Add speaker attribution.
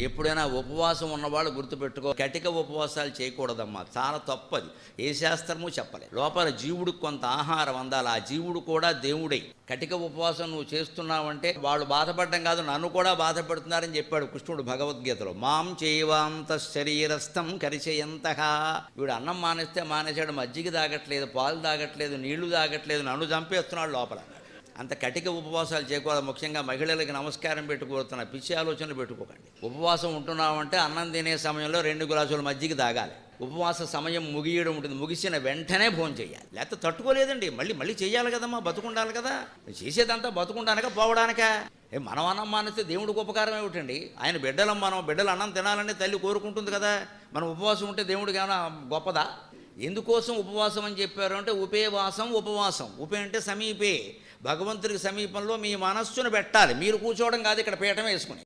Speaker 1: ఎప్పుడైనా ఉపవాసం ఉన్నవాళ్ళు గుర్తుపెట్టుకో కటిక ఉపవాసాలు చేయకూడదమ్మా. చాలా తప్పది. ఏ శాస్త్రము చెప్పలేదు లోపల జీవుడికి కొంత ఆహారం అందాలి. ఆ జీవుడు కూడా దేవుడై. కటిక ఉపవాసం నువ్వు చేస్తున్నావంటే వాళ్ళు బాధపడడం కాదు నన్ను కూడా బాధపడుతున్నారని చెప్పాడు కృష్ణుడు భగవద్గీతలో. మాం చేయవాంత శరీరస్థం కరిచేయంతహ వీడు అన్నం మానేస్తే మానేశాడు మజ్జిగ తాగట్లేదు పాలు తాగట్లేదు నీళ్ళు తాగట్లేదు నన్ను చంపేస్తున్నాడు లోపల. అంత కటిక ఉపవాసాలు చేయకూడదు. ముఖ్యంగా మహిళలకి నమస్కారం పెట్టుకోతున్న పిచ్చి ఆలోచనలు పెట్టుకోకండి. ఉపవాసం ఉంటున్నామంటే అన్నం తినే సమయంలో రెండు గ్లాసుల మజ్జిగ తాగాలి. ఉపవాస సమయం ముగియడం ఉంటుంది. ముగిసిన వెంటనే భోజనం చేయాలి. లేకపోతే తట్టుకోలేదండి. మళ్ళీ మళ్ళీ చేయాలి కదమ్మా. బతుకుండాలి కదా. చేసేదంతా బతుకుండానక పోవడానిక? ఏ మనం అన్నం మానేస్తే దేవుడికి ఉపకారం ఏమిటండి? ఆయన బిడ్డలం మనం బిడ్డలు అన్నం తినాలని తల్లి కోరుకుంటుంది కదా. మనం ఉపవాసం ఉంటే దేవుడికి ఏమైనా గొప్పదా? ఎందుకోసం ఉపవాసం అని చెప్పారు అంటే ఉపేవాసం ఉపవాసం. ఉపే అంటే సమీపే. భగవంతుడికి సమీపంలో మీ మనస్సును పెట్టాలి. మీరు కూర్చోవడం కాదు ఇక్కడ పీఠం వేసుకుని.